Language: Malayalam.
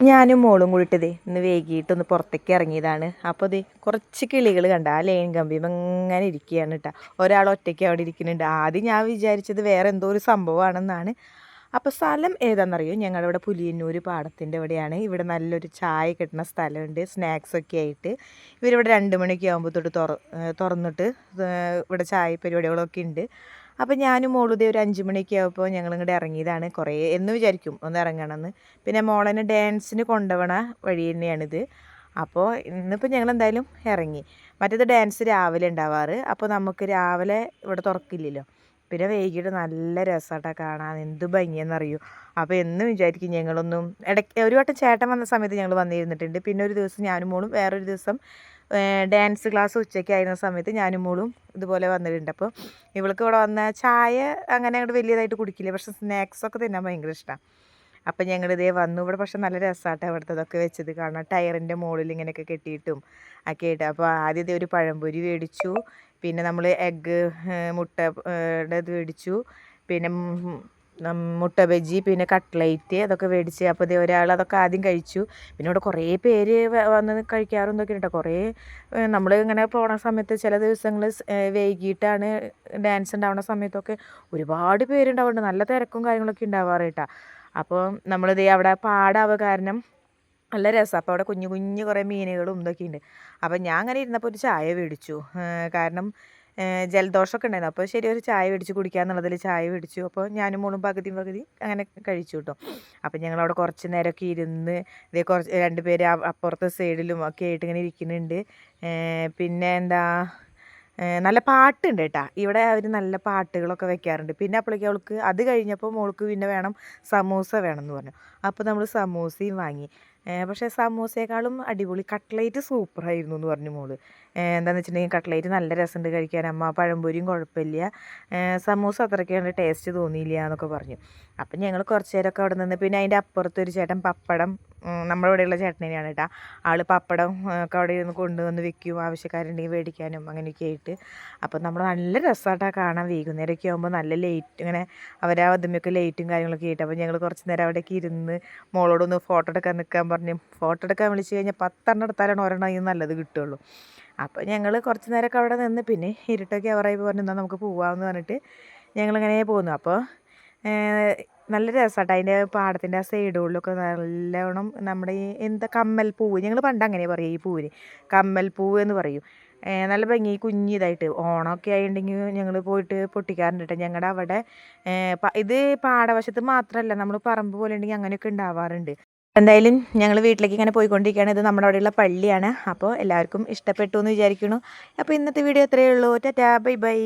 ഞാനും മോളും കൂടിയിട്ടതേ ഇന്ന് വൈകിട്ടൊന്ന് പുറത്തേക്ക് ഇറങ്ങിയതാണ്. അപ്പോൾ ദേ കുറച്ച് കിളികൾ കണ്ട ആ ലൈൻ കമ്പി ഇങ്ങനെ ഇരിക്കുകയാണ് കേട്ടോ. ഒരാൾ ഒറ്റയ്ക്ക് അവിടെ ഇരിക്കുന്നുണ്ട്. ആദ്യം ഞാൻ വിചാരിച്ചത് വേറെ എന്തോ ഒരു സംഭവമാണെന്നാണ്. അപ്പോൾ സ്ഥലം ഏതാണെന്നറിയോ? ഞങ്ങളുടെ ഇവിടെ പുലിയന്നൂർ പാടത്തിന്റെ ഇവിടെയാണ്. ഇവിടെ നല്ലൊരു ചായ കിട്ടുന്ന സ്ഥലമുണ്ട്. സ്നാക്സൊക്കെ ആയിട്ട്. ഇവരിവിടെ രണ്ട് മണിയൊക്കെ ആകുമ്പോൾ തൊട്ട് തുറ തുറന്നിട്ട് ഇവിടെ ചായ പരിപാടികളൊക്കെ ഉണ്ട്. അപ്പോൾ ഞാനും മോളുതേ ഒരു അഞ്ച് മണിയൊക്കെ ആയപ്പോൾ ഞങ്ങൾ ഇങ്ങോട്ട് ഇറങ്ങിയതാണ്. കുറേ എന്ന് വിചാരിക്കും ഒന്ന് ഇറങ്ങണമെന്ന് പിന്നെ മോളനെ ഡാൻസിന് കൊണ്ടുപോണ വഴി തന്നെയാണിത്. അപ്പോൾ ഇന്നിപ്പോൾ ഞങ്ങൾ എന്തായാലും ഇറങ്ങി. മറ്റേത് ഡാൻസ് രാവിലെ ഉണ്ടാവാറ്. അപ്പോൾ നമുക്ക് രാവിലെ ഇവിടെ തുറക്കില്ലല്ലോ. പിന്നെ വൈകിട്ട് നല്ല രസമായിട്ടാണ് കാണാൻ. എന്ത് ഭംഗിയെന്നറിയൂ? അപ്പോൾ എന്ന് വിചാരിക്കും ഞങ്ങളൊന്നും. ഇടയ്ക്ക് ഒരു വട്ടം ചേട്ടൻ വന്ന സമയത്ത് ഞങ്ങൾ വന്നിരുന്നിട്ടുണ്ട്. പിന്നെ ഒരു ദിവസം ഞാനും മോളും വേറൊരു ദിവസം ഡാൻസ് ക്ലാസ് ഉച്ചയ്ക്ക് ആയിരുന്ന സമയത്ത് ഞാനും മോളും ഇതുപോലെ വന്നിട്ടുണ്ട്. അപ്പോൾ ഇവൾക്ക് ഇവിടെ വന്ന ചായ അങ്ങനെ അങ്ങോട്ട് വലിയതായിട്ട് കുടിക്കില്ല. പക്ഷെ സ്നാക്സൊക്കെ തിന്നാൻ ഭയങ്കര ഇഷ്ടമാണ് അപ്പം ഞങ്ങൾ വന്നു. ഇവിടെ പക്ഷെ നല്ല രസമാട്ടോ അവിടുത്തതൊക്കെ വെച്ചത്. കാരണം ടയറിന്റെ മുകളിൽ ഇങ്ങനെയൊക്കെ കെട്ടിയിട്ടും ഒക്കെ ആയിട്ട്. അപ്പോൾ ആദ്യം ഒരു പഴംപൊരി മേടിച്ചു. പിന്നെ നമ്മൾ എഗ്ഗ് മുട്ട ഇത് മേടിച്ചു. പിന്നെ മുട്ട ബജി പിന്നെ കട്ട്ലൈറ്റ് അതൊക്കെ മേടിച്ച് അപ്പോൾ ഇതേ ഒരാൾ അതൊക്കെ ആദ്യം കഴിച്ചു. പിന്നെ ഇവിടെ കുറേ പേര് വന്ന് കഴിക്കാറും ഉണ്ട് കുറേ നമ്മൾ ഇങ്ങനെ പോണ സമയത്ത് ചില ദിവസങ്ങൾ വൈകിട്ടാണ് ഡാൻസ് ഉണ്ടാവുന്ന സമയത്തൊക്കെ ഒരുപാട് പേരുണ്ടാവുന്നുണ്ട്. നല്ല തിരക്കും കാര്യങ്ങളൊക്കെ ഉണ്ടാവാറ് കേട്ടോ. അപ്പോൾ നമ്മളിത് അവിടെ പാടാവ് കാരണം നല്ല രസമാണ് അപ്പോൾ അവിടെ കുഞ്ഞു കുഞ്ഞു കുറേ മീനുകളും ഇതൊക്കെ ഉണ്ട് അപ്പോൾ ഞാൻ അങ്ങനെ ഇരുന്നപ്പോൾ ഒരു ചായ മേടിച്ചു. കാരണം ജലദോഷമൊക്കെ ഉണ്ടായിരുന്നു. അപ്പോൾ ശരി ഒരു ചായ മേടിച്ച് കുടിക്കാമെന്നുള്ളതിൽ ചായ മേടിച്ചു. അപ്പോൾ ഞാനും മോളും പകുതി പകുതി അങ്ങനെ കഴിച്ചു കേട്ടോ അപ്പോൾ ഞങ്ങളവിടെ കുറച്ച് നേരമൊക്കെ ഇരുന്ന് ഇതേ കുറച്ച് രണ്ട് പേര് അപ്പുറത്തെ സൈഡിലും ഒക്കെ ആയിട്ട് ഇങ്ങനെ ഇരിക്കുന്നുണ്ട്. പിന്നെ എന്താ നല്ല പാട്ടുണ്ട് കേട്ടോ ഇവിടെ അവർ നല്ല പാട്ടുകളൊക്കെ വെക്കാറുണ്ട്. പിന്നെ അപ്പോഴേക്കും അവൾക്ക് അത് കഴിഞ്ഞപ്പോൾ മോൾക്ക് പിന്നെ വേണം സമൂസ വേണം എന്ന് പറഞ്ഞു. അപ്പോൾ നമ്മൾ സമൂസയും വാങ്ങി. പക്ഷേ സമൂസയേക്കാളും അടിപൊളി കട്ട്ലേറ്റ് സൂപ്പറായിരുന്നു എന്ന് പറഞ്ഞു മോൾ. എന്താണെന്ന് വെച്ചിട്ടുണ്ടെങ്കിൽ കട്ട്ലേറ്റ് നല്ല രസമുണ്ട് കഴിക്കാൻ. അമ്മ പഴംപൊരിയും കുഴപ്പമില്ല. സമൂസ അത്രയ്ക്കാണ് ടേസ്റ്റ് തോന്നിയില്ല എന്നൊക്കെ പറഞ്ഞു. അപ്പം ഞങ്ങൾ കുറച്ച് നേരമൊക്കെ അവിടെ നിന്ന് പിന്നെ അതിന്റെ അപ്പുറത്തൊരു ചേട്ടൻ പപ്പടം നമ്മുടെ ഇവിടെയുള്ള ചേട്ടനെയാണ് കേട്ടോ. ആൾ പപ്പടം ഒക്കെ അവിടെ ഇരുന്ന് കൊണ്ടുവന്ന് വെക്കും ആവശ്യക്കാരുണ്ടെങ്കിൽ മേടിക്കാനും അങ്ങനെയൊക്കെ ആയിട്ട്. അപ്പോൾ നമ്മൾ നല്ല രസമായിട്ടാണ് കാണാൻ. വൈകുന്നേരമൊക്കെ ആകുമ്പോൾ നല്ല ലേറ്റ് ഇങ്ങനെ അവരാ അതുമ്മയൊക്കെ ലേറ്റും കാര്യങ്ങളൊക്കെ ആയിട്ട്. അപ്പോൾ ഞങ്ങൾ കുറച്ച് നേരം അവിടേക്ക് ഇരുന്ന് മോളോടൊന്ന് ഫോട്ടോ എടുക്കാൻ നിൽക്കാൻ പറഞ്ഞു ഫോട്ടോ എടുക്കാൻ വിളിച്ചു കഴിഞ്ഞാൽ പത്തെണ്ണം എടുത്താലാണ് ഒരെണ്ണം ഈ നല്ലത് കിട്ടുള്ളൂ അപ്പോൾ ഞങ്ങൾ കുറച്ച് നേരമൊക്കെ അവിടെ നിന്ന് പിന്നെ ഇരുട്ടൊക്കെ അവറായി പറഞ്ഞു എന്നാൽ നമുക്ക് പോവാമെന്ന് പറഞ്ഞിട്ട് ഞങ്ങളിങ്ങനെ പോകുന്നു അപ്പോൾ നല്ല രസമാട്ടോ അതിന്റെ പാടത്തിന്റെ ആ സൈഡുകളിലൊക്കെ നല്ലവണ്ണം നമ്മുടെ ഈ എന്താ കമ്മൽ പൂവ്. ഞങ്ങൾ പണ്ട് അങ്ങനെ പറയും ഈ പൂവിന്. കമ്മൽ പൂവ് എന്ന് പറയും. നല്ല ഭംഗി. കുഞ്ഞിതായിട്ട് ഓണമൊക്കെ ആയിട്ടുണ്ടെങ്കിൽ ഞങ്ങൾ പോയിട്ട് പൊട്ടിക്കാറുണ്ട് ഞങ്ങളുടെ അവിടെ ഇത് പാടവശത്ത് മാത്രമല്ല നമ്മൾ പറമ്പ് പോലെ ഉണ്ടെങ്കിൽ അങ്ങനെയൊക്കെ ഉണ്ടാവാറുണ്ട് എന്തായാലും ഞങ്ങൾ വീട്ടിലേക്ക് ഇങ്ങനെ പോയിക്കൊണ്ടിരിക്കുകയാണ്. ഇത് നമ്മുടെ അവിടെയുള്ള പള്ളിയാണ്. അപ്പോൾ എല്ലാവർക്കും ഇഷ്ടപ്പെട്ടു എന്ന് വിചാരിക്കുന്നു. അപ്പോൾ ഇന്നത്തെ വീഡിയോ ഇത്രയേ ഉള്ളൂ. Tata bye bye.